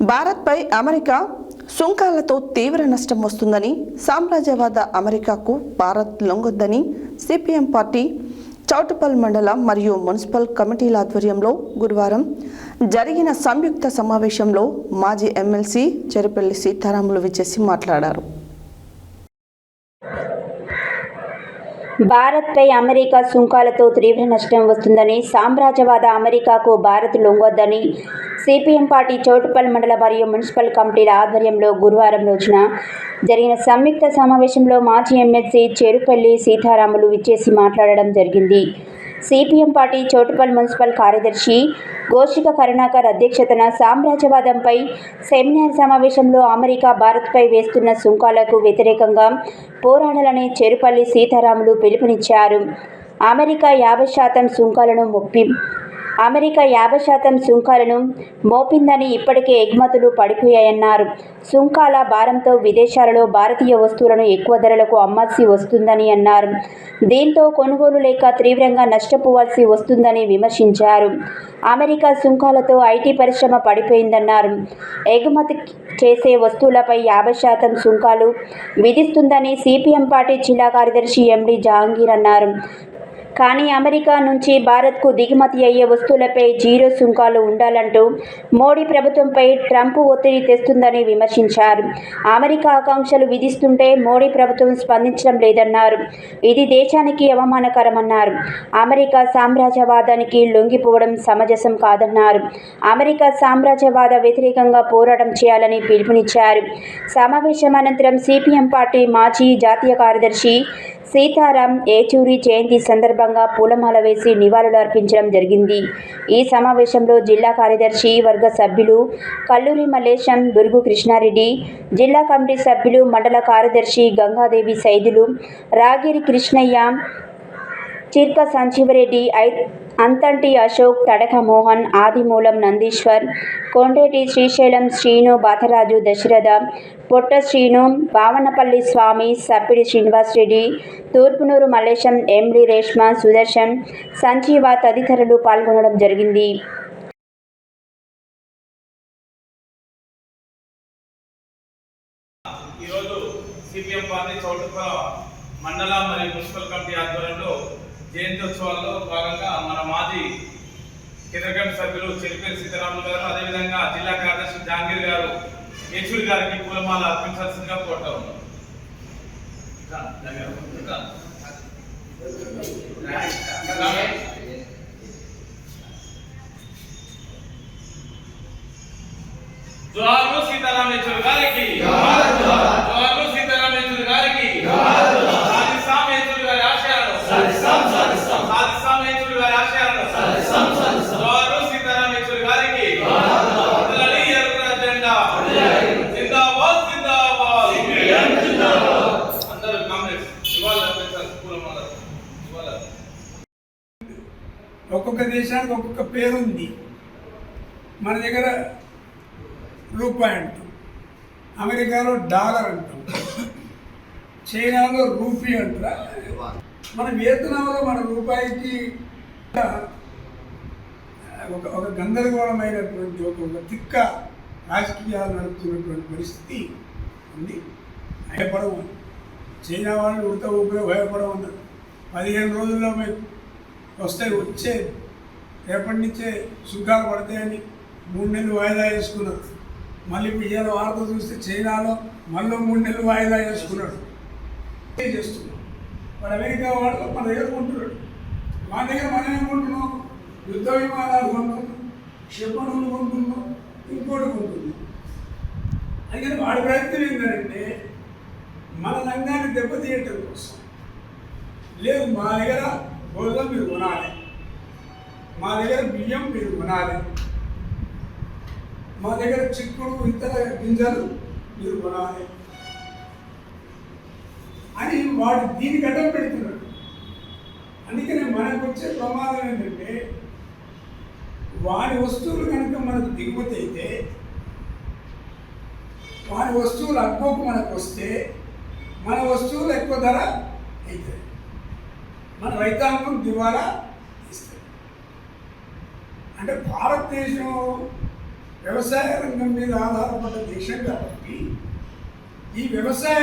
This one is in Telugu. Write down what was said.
భారత్పై అమెరికా సుంకాలతో తీవ్ర నష్టం వస్తుందని సామ్రాజ్యవాద అమెరికాకు భారత్ లొంగొద్దని సిపిఎం పార్టీ చౌటుపల్ మండల మరియు మున్సిపల్ కమిటీల ఆధ్వర్యంలో గురువారం జరిగిన సంయుక్త సమావేశంలో మాజీ ఎమ్మెల్సీ చెరుపల్లి సీతారాములు విచ్చేసి మాట్లాడారు. భారత్పై అమెరికా సుంకాలతో తీవ్ర నష్టం వస్తుందని సామ్రాజ్యవాద అమెరికాకు భారత్ లొంగొద్దని సిపిఎం పార్టీ చౌటుపల్ మండల మరియు మున్సిపల్ కమిటీల ఆధ్వర్యంలో గురువారం రోజున జరిగిన సంయుక్త సమావేశంలో మాజీ ఎమ్మెల్సీ చెరుపల్లి సీతారాములు విచ్చేసి మాట్లాడడం జరిగింది. సిపిఎం పార్టీ చోటుపల్ మున్సిపల్ కార్యదర్శి గోషిక కరుణాకర్ అధ్యక్షతన సామ్రాజ్యవాదంపై సెమినార్ సమావేశంలో అమెరికా భారత్పై వేస్తున్న సుంకాలకు వ్యతిరేకంగా పోరాడాలని చెరుపల్లి సీతారాములు పిలుపునిచ్చారు. అమెరికా యాభై శాతం సుంకాలను ముప్పి అమెరికా యాభై శాతం సుంకాలను మోపిందని ఇప్పటికే ఎగుమతులు పడిపోయాయన్నారు. సుంకాల భారంతో విదేశాలలో భారతీయ వస్తువులను ఎక్కువ ధరలకు అమ్మాల్సి వస్తుందని అన్నారు. దీంతో కొనుగోలు లేక తీవ్రంగా నష్టపోవాల్సి వస్తుందని విమర్శించారు. అమెరికా సుంకాలతో ఐటీ పరిశ్రమ పడిపోయిందన్నారు. ఎగుమతి చేసే వస్తువులపై యాభై శాతం సుంకాలు విధిస్తుందని సిపిఎం పార్టీ జిల్లా కార్యదర్శి ఎండి జహాంగీర్ అన్నారు. కానీ అమెరికా నుంచి భారత్కు దిగుమతి అయ్యే వస్తువులపై జీరో సుంకాలు ఉండాలంటూ మోడీ ప్రభుత్వంపై ట్రంప్ ఒత్తిడి తెస్తుందని విమర్శించారు. అమెరికా ఆకాంక్షలు విధిస్తుంటే మోడీ ప్రభుత్వం స్పందించడం లేదన్నారు. ఇది దేశానికి అవమానకరమన్నారు. అమెరికా సామ్రాజ్యవాదానికి లొంగిపోవడం సమంజసం కాదన్నారు. అమెరికా సామ్రాజ్యవాద వ్యతిరేకంగా పోరాటం చేయాలని పిలుపునిచ్చారు. సమావేశం అనంతరం సిపిఎం పార్టీ మాజీ జాతీయ కార్యదర్శి సీతారాం ఏచూరి జయంతి సందర్భంగా పూలమాల వేసి నివాళులు అర్పించడం జరిగింది. ఈ సమావేశంలో జిల్లా కార్యదర్శి వర్గ సభ్యులు కల్లూరి మల్లేశం దుర్గు కృష్ణారెడ్డి జిల్లా కమిటీ సభ్యులు మండల కార్యదర్శి గంగాదేవి సైదులు రాగిరి కృష్ణయ్య చిర్క సంజీవరెడ్డి ఐ అంతంటి అశోక్ తడక మోహన్ ఆదిమూలం నందీశ్వర్ కొండేటి శ్రీశైలం శ్రీను బాతరాజు దశరథ పొట్ట శ్రీను బావనపల్లి స్వామి సప్పిడి శ్రీనివాస్ రెడ్డి తూర్పునూరు మల్లేశం ఎండి రేష్మ సుదర్శన్ సంజీవ తదితరులు పాల్గొనడం జరిగింది. ఈరోజు సిపిఎం పార్టీ మండల మరియు మున్సిపల్ కమిటీ ఆధ్వర్యంలో జయంత్యోత్సవాల్లో భాగంగా మన మాజీ కేంద్ర కమిటీ సభ్యులు చెలిపేరు సీతారాములు గారు అదేవిధంగా జిల్లా కార్యదర్శి జాంగీర్ గారు యేచూరి గారికి పూలమాల అర్పించాల్సిందిగా కోరుతా ఉన్నాం రా, జోహార్లు సీతారాం యేచూరి గారికి జోహార్లు సీతారాం యేచూరి గారికి సాధిస్తాం యేచూరి గారి ఆశయాలను సాధిస్తాం యేచూరి గారి ఆశయాలను జోహార్లు సీతారాం యేచూరి గారికి వదలాలి ఎర్ర జెండా జిందాబాద్ జిందాబాద్ అందరూ కాంగ్రెస్ ఇవాళ అర్పించాలి పూలమాల ఇవాళ ఒక్కొక్క దేశానికి ఒక్కొక్క పేరు ఉంది మన దగ్గర రూపాయి అంటాం. అమెరికాలో డాలర్ అంటాం. చైనాలో రూపీ అంటారా? మన వియత్నాంలో మన రూపాయికి ఒక ఒక గందరగోళమైనటువంటి ఒక ఒక తిక్క రాజకీయాలు నడుపుతున్నటువంటి పరిస్థితి ఉంది. భయపడవు చైనా వాళ్ళు ఉడత ఊపిరి భయపడమన్నారు పదిహేను రోజుల్లో మేము వస్తాయి వచ్చే రేపటి నుంచే సుఖాలు పడతాయని మూడు నెలలు వాయిదా వేసుకున్నారు మళ్ళీ ఇప్పుడు ఇవాళ వార్త చూస్తే చైనాలో మళ్ళీ మూడు నెలలు వాయిదా వేసుకున్నాడు. ఏం వాడు అమెరికా వాడు మన దగ్గర కొంటున్నాడు. మన దగ్గర మనం ఏమంటున్నాం యుద్ధ విమానాలు కొంటున్నాం. క్షిపణులు కొంటున్నాం. ఇంకోటి కొంటున్నాం. అందుకని వాడి ప్రయత్నం ఏంటంటే మన రంగాన్ని దెబ్బతీయటం కోసం. లేదు మా దగ్గర గోధుమ మీరు కొనాలి. మా దగ్గర బియ్యం మీరు కొనాలి. మా దగ్గర చిక్కుడు ఇతర గింజలు మీరు కొనాలి. అని వాడు దీనికి అడ్డం పెడుతున్నాడు. అందుకనే మనకు వచ్చే ప్రమాదం ఏంటంటే వాడి వస్తువులు కనుక మనకు దిగుమతి అయితే వాడి వస్తువులు అగ్గోకు మనకు వస్తే మన వస్తువులు ఎక్కువ ధర అవుతాయి. మన రైతాంగం దివాలా ఇస్తుంది. అంటే భారతదేశం వ్యవసాయ రంగం మీద ఆధారపడ్డ దేశం కాబట్టి ఈ వ్యవసాయ